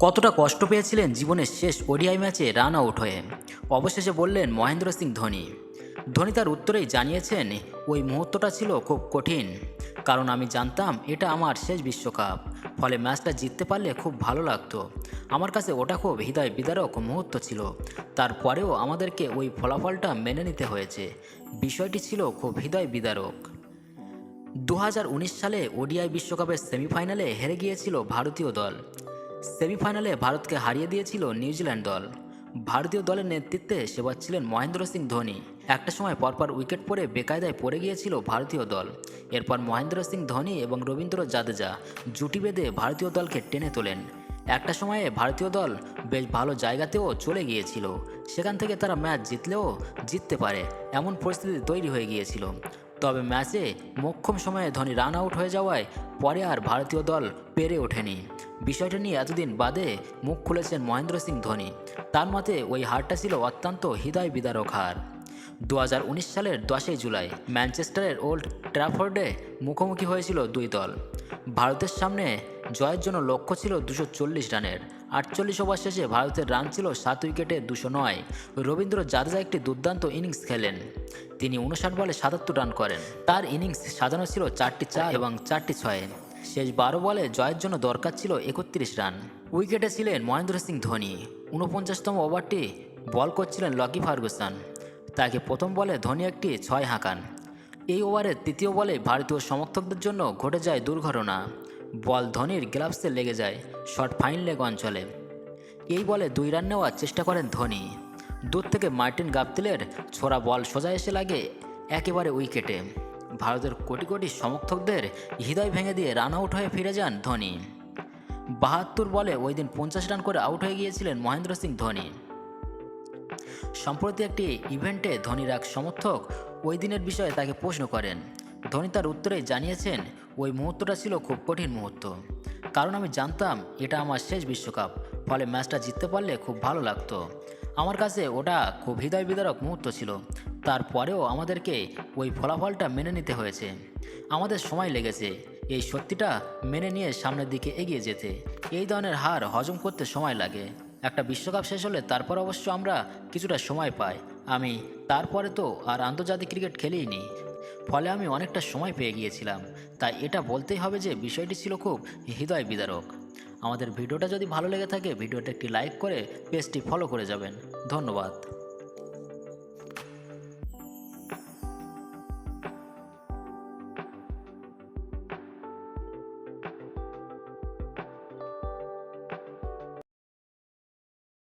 কতটা কষ্ট পেয়েছিলেন জীবনের শেষ ওডিআই ম্যাচে রান আউট হয়ে? অবশেষে বললেন মহেন্দ্র সিং ধোনি। ধোনি তার উত্তরেই জানিয়েছেন, ওই মুহূর্তটা ছিল খুব কঠিন। কারণ আমি জানতাম এটা আমার শেষ বিশ্বকাপ। ফলে ম্যাচটা জিততে পারলে খুব ভালো লাগতো। আমার কাছে ওটা খুব হৃদয় বিদারক মুহূর্ত ছিল। তারপরেও আমাদেরকে ওই ফলাফলটা মেনে নিতে হয়েছে। বিষয়টি ছিল খুব হৃদয় বিদারক। দু হাজার উনিশ সালে ওডিআই বিশ্বকাপের সেমিফাইনালে হেরে গিয়েছিল ভারতীয় দল। সেমিফাইনালে ভারতকে হারিয়ে দিয়েছিল নিউজিল্যান্ড দল। ভারতীয় দলের নেতৃত্বে সেবার ছিলেন মহেন্দ্র সিং ধোনি। একটা সময় পরপর উইকেট পড়ে বেকায়দায় পড়ে গিয়েছিল ভারতীয় দল। এরপর মহেন্দ্র সিং ধোনি এবং রবীন্দ্র জাদেজা জুটি বেঁধে ভারতীয় দলকে টেনে তোলেন। একটা সময়ে ভারতীয় দল বেশ ভালো জায়গাতেও চলে গিয়েছিল। সেখান থেকে তারা ম্যাচ জিতলেও জিততে পারে, এমন পরিস্থিতি তৈরি হয়ে গিয়েছিল। তবে ম্যাচে মোক্ষম সময়ে ধোনি রান আউট হয়ে যাওয়ায় পরে আর ভারতীয় দল পেরে ওঠেনি। বিষয়টা নিয়ে এতদিন বাদে মুখ খুলেছেন মহেন্দ্র সিং ধোনি। তার মতে ওই হারটা ছিল অত্যন্ত হৃদয় বিদারক হার। দু হাজার উনিশ সালের দশই জুলাই ম্যানচেস্টারের ওল্ড ট্র্যাফোর্ডে মুখোমুখি হয়েছিল দুই দল। ভারতের সামনে জয়ের জন্য লক্ষ্য ছিল দুশো চল্লিশ রানের। আটচল্লিশ ওভার শেষে ভারতের রান ছিল সাত উইকেটে দুশো নয়। রবীন্দ্র জাদেজা একটি দুর্দান্ত ইনিংস খেলেন। তিনি উনষাট বলে সাতাত্তর রান করেন। তার ইনিংস সাজানো ছিল চারটি চার এবং চারটি ছয়ে। শেষ বারো বলে জয়ের জন্য দরকার ছিল একত্রিশ রান। উইকেটে ছিলেন মহেন্দ্র সিং ধোনি। ঊনপঞ্চাশতম ওভারটি বল করছিলেন লকি ফার্গুসন। তাকে প্রথম বলে ধোনি একটি ছয় হাঁকান। এই ওভারের তৃতীয় বলে ভারতীয় সমর্থকদের জন্য ঘটে যায় দুর্ঘটনা। বল ধোনির গ্লাভসে লেগে যায় শর্ট ফাইন লেগ অঞ্চলে। এই বলে দুই রান নেওয়ার চেষ্টা করেন ধোনি। দূর থেকে মার্টিন গাপতিলের ছোড়া বল সোজা এসে লাগে একেবারে উইকেটে। ভারতের কোটি কোটি সমর্থকদের হৃদয় ভেঙে দিয়ে রান আউট হয়ে ফিরে যান ধোনি। বাহাত্তর বলে ওই দিন পঞ্চাশ রান করে আউট হয়ে গিয়েছিলেন মহেন্দ্র সিং ধোনি। সম্প্রতি একটি ইভেন্টে ধোনির এক সমর্থক ওই দিনের বিষয়ে তাকে প্রশ্ন করেন। ধোনি তার উত্তরে জানিয়েছেন, ওই মুহূর্তটা ছিল খুব কঠিন মুহূর্ত। কারণ আমি জানতাম এটা আমার শেষ বিশ্বকাপ, ফলে ম্যাচটা জিততে পারলে খুব ভালো লাগতো। আমার কাছে ওটা খুব হৃদয় বিদারক মুহূর্ত ছিল। তারপরেও আমাদেরকে ওই ফলাফলটা মেনে নিতে হয়েছে। আমাদের সময় লেগেছে। এই সত্যিটা মেনে নিয়ে সামনের দিকে এগিয়ে যেতে। এই ধরনের হার হজম করতে সময় লাগে। একটা বিশ্বকাপ শেষ হলে তারপর অবশ্য আমরা কিছুটা সময় পাই। আমি তারপরে তো আর আন্তর্জাতিক ক্রিকেট খেলিনি ফলে আমি অনেকটা সময় পেয়ে গিয়েছিলাম। তাই এটা বলতেই হবে যে বিষয়টি ছিল খুব হৃদয় বিদারক। আমাদের ভিডিওটা যদি ভালো লেগে থাকে ভিডিওটা একটি লাইক করে পেজটি ফলো করে যাবেন। ধন্যবাদ।